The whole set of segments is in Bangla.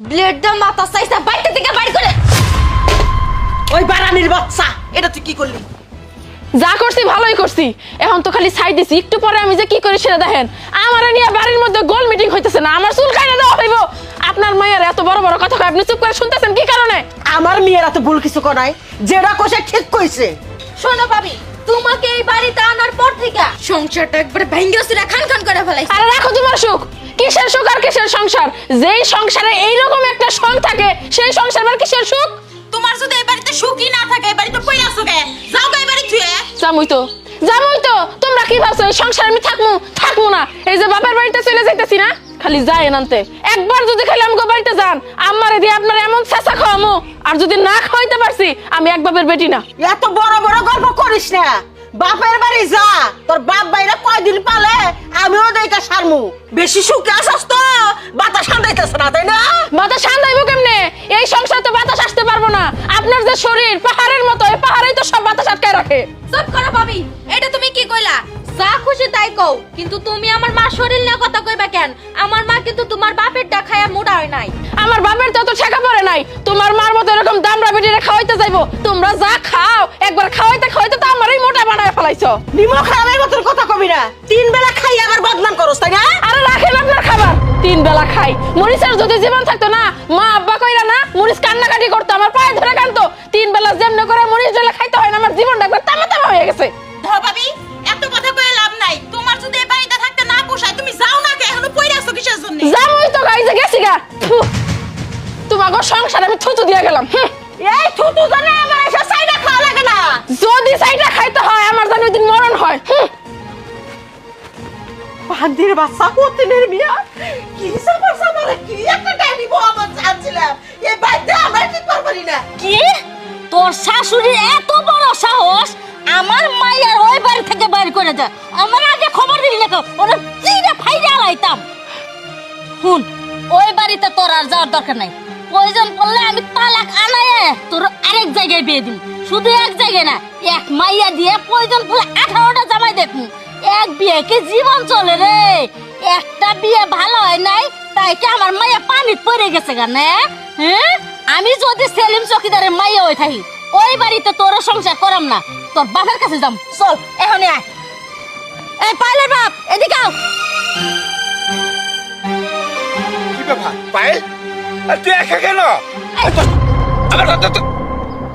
ব্লেড মাথা চাইছে বাইরে থেকে বাড়ি করে ওই বারানির বাচ্চা এটা তুই কি করলি? যা করছি ভালোই করছি। এখন তো খালি ছাই দিছি একটু পরে আমি যে কি করি সেটা দেখেন। আমার নিয়ে বাড়ির মধ্যে গোল মিটিং হইতেছে না আমার চুল কাইনা দেওয়া হইব। আপনার মায়ের এত বড় বড় কথা আপনি চুপ করে শুনতেছেন কি কারণে? আমার মেয়ের এত ভুল কিছু করাই যেটা কষে ঠিক কইছে। শোনো ভাবি তোমাকে এই বাড়িতে আনার পর থেকে সংসারটা একবার ভেঙ্গে চুরা খান খান করে ফেলাইছে। আরে রাখো তোমার সুখ। কিসের সুখ আর কিসের সংসার? যেই সংসারে এই রকম একটা সং থাকে সেই সংসার আর কিসের সুখ? তোমার যদি এই বাড়িতে সুখই না থাকে এই বাড়িতে কই আসো কে? যাও গে এই বাড়ি থুয়ে। জামুই তো। জামুই তো। তোমরা কি ভাবছ? এই সংসারে আমি থাকমু? থাকমু না। এই যে বাবার বাড়িতে খালি যায় আনতে। একবার যদি খালি আমাকে বাড়িতে যান আমার দিয়ে আপনার এমন চেঁচা খাওয়ামো। আর যদি না খাওয়াইতে পারছি, আমি এক বাপের বেটি না। এত বড় বড় গল্প করিস না। বাপের বাড়ি যা, তোর বাপ বাইরে কয়দিন পালে আমিও দেখা সারমু। বেশি সুখে আসস তো বাতাস সান্দাইতেছে না তাই না বাতাস সান্দাইবো কেমনে এই সংসার তো বাতাস আসতে পারব না আপনার যে শরীর পাহাড়ের মতো এই পাহাড়েই তো সব বাতাস আটকায় রাখে। চুপ করো ভাবি এটা তুমি কি কইলা? যা খুশি তাই কও কিন্তু তুমি আমার মা শরীর নিয়ে কথা কইবা কেন? আমার মা কিন্তু তোমার বাপের ডাকায়া মোড়া হয় নাই। আমার বাপের তো অত ঠেকা পড়ে নাই। তোমার মার মতো এরকম দামরা বেটিরে খাওয়াইতে যাইবো। তোমরা যা খাও একবার খাওয়াইতে খাওয়াইতে তো আমারই মোটা বানায় ফেলাইছো। নিমখ খাওয়ার মতন কথা কবি না। তিন বেলা খাই আবার বদনাম করস তাই না? আরে রাখেন আপনার খাবার। তিন বেলা খাই। মরিচের যদি জীবন থাকতো না মা আব্বা কইরা না মরিচ কান্নাকাটি করতো আমার বেলা যেমন করে মরিচ ডলে খাইতে হয় না আমার জীবনটা একবার তামা তামা হয়ে গেছে। ধর ভাবি এত কথা কয়ে লাভ নাই। তোমার যদি এই বাড়িতে থাকতে না পোষায় তুমি যাও না কে? এখনও আছো কিসের জন্য? জামুই তো গাইছে গেছি গা। থু। তোমাকে সংসার আমি থুতু দিয়ে গেলাম এই থুতু জানে আমার এসে সাইডা খাওয়া লাগে না। যদি সাইডা খাইতে হয় আমার জানি ওই দিন মরণ হয়। বান্দির বাচ্চা হতেনের মিয়া কি সাবার সাবার কি একটা টাইম আমার জানছিলাম এই বাইতে আমরা ঠিক পারবারি না। কি? তোর শাশুড়ির এত বড় সাহস, আমার মায়ের ওই বাড়ি থেকে বাইর করে দেয় আমার আগে খবর দিলি না ওরা চিড়ে ফাইরে আলাইতাম হুন ওই বাড়িতে তোর আর যাওয়ার দরকার নাই। প্রয়োজন পড়লে আমি তালাক আনায় তোর আরেক জায়গায় বিয়ে দিন শুধু এক জায়গায় না, এক মাইয়া দিয়ে প্রয়োজন পড়লে আঠারোটা জামাই দেখুন এক বিয়ে কি জীবন চলে রে? একটা বিয়ে ভালো হয় নাই, তাই কি আমার মাইয়া পানি পড়ে গেছে গানে হ্যাঁ? আমি যদি সেলিম চকিদারের মাইয়া হয়ে থাকি ওই বাড়িতে তোর সংসার করাম না তোর বাপের কাছে যাম। চল এখনই আয়। এই পাইলের বাপ এদিকে আও। কি ব্যাপার? পায়েল? তুই একা কেন? আমার কথা তো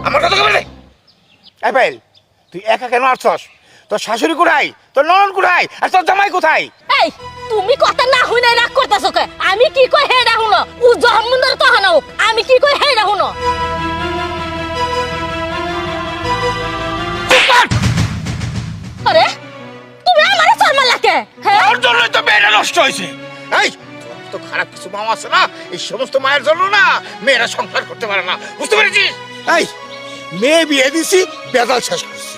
আমার কথা এই পায়েল তুই একা কেন আসছস? তোর শাশুড়ি কোথায়? তোর ননন কোথায়? আর তোর জামাই কোথায়? এই তুমি কথা না হই নাই রাগ করতেছো কে? আমি কি কই হে রাহুন উ জহমুন্দর তো হানাও। আমি কি কই হে রাহুন চুপ আরে তুমি আমারে চলমা লাগে। হ্যাঁ তোর জন্যই তো মেয়েরা নষ্ট হয়েছে। এই তো খারাপ কিছু মাও আছে না? এই সমস্ত মায়ের জন্য না মেয়েরা সংসার করতে পারে না। বুঝতে পেরেছিস? এই মেয়ে বিয়ে দিছি বেদাল শেষ করছি।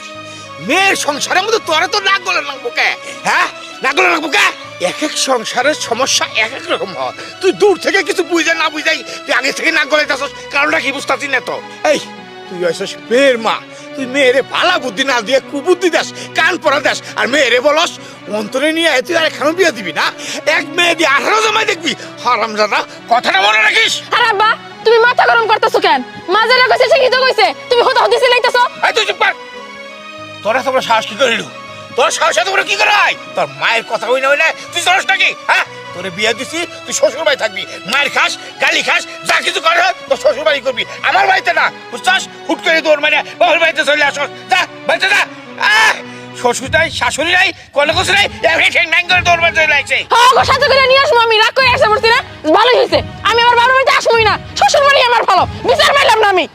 মেয়ের সংসারের মধ্যে তোরা তো নাক গলে লাগবো কে? হ্যাঁ? নাক গলে কে? এক এক সংসারের সমস্যা এক এক রকম হয়। তুই দূর থেকে কিছু বুঝে না বুঝাই তুই আগে থেকে নাক গলে যাচ্ছ কারণটা কি বুঝতেছি না তো? এই তুই হয়েছিস মেয়ের মা। তুই মেয়েরে ভালা বুদ্ধি না দিয়ে কুবুদ্ধি দাস কান পরা দাস আর মেয়েরে বলস অন্তরে নিয়ে আয়, তুই আর এখানেও বিয়ে দিবি না? এক মেয়ে দিয়ে আঠারো জমাই দেখবি। হারাম দাদা কথাটা মনে রাখিস? আরে আব্বা তুমি মাথা গরম করতেছো কেন? মাঝে না কইছে ঠিকই তো কইছে? তুমি হতো হদিসি লাইতেছো এই তুই চুপ কর। তোরা তোমরা সাহস কি করিল তোর সাহস বড় কি করে তোর মায়ের কথা হই না হই না তুই চলস নাকি? হ্যাঁ? তোরে বিয়ে দিছি তুই শ্বশুর বাড়ি থাকবি। মায়ের খাস গালি খাস যা কিছু করে তুই শ্বশুর বাড়ি করবি। আমার বাড়িতে না বুঝছস? হুট করে তোর মানে বাবার বাড়িতে চলে আসস। যা বাড়িতে যা। আহ! শ্বশুর নাই শাশুড়ি নাই কোনো কিছু নাই ঠেং ঠ্যাং করে তোর বাড়িতে হ্যাঁ গো সাথে করে নিয়ে আসব আমি। রাগ করে আসতে পারছি না ভালোই হয়েছে। আমি আমার বাবার বাড়িতে আসবোই না। শ্বশুর বাড়ি আমার ভালো। বিচার পাইলাম না আমি।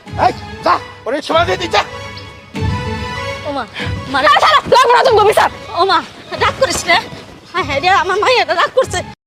যা ওরে সময় দিয়ে দিচ্ছা ওমা মারে লাগবো না তুমি বিচার ওমা রাগ করিস রে হ্যাঁ হ্যাঁ আমার মাইয়াটা রাগ করছে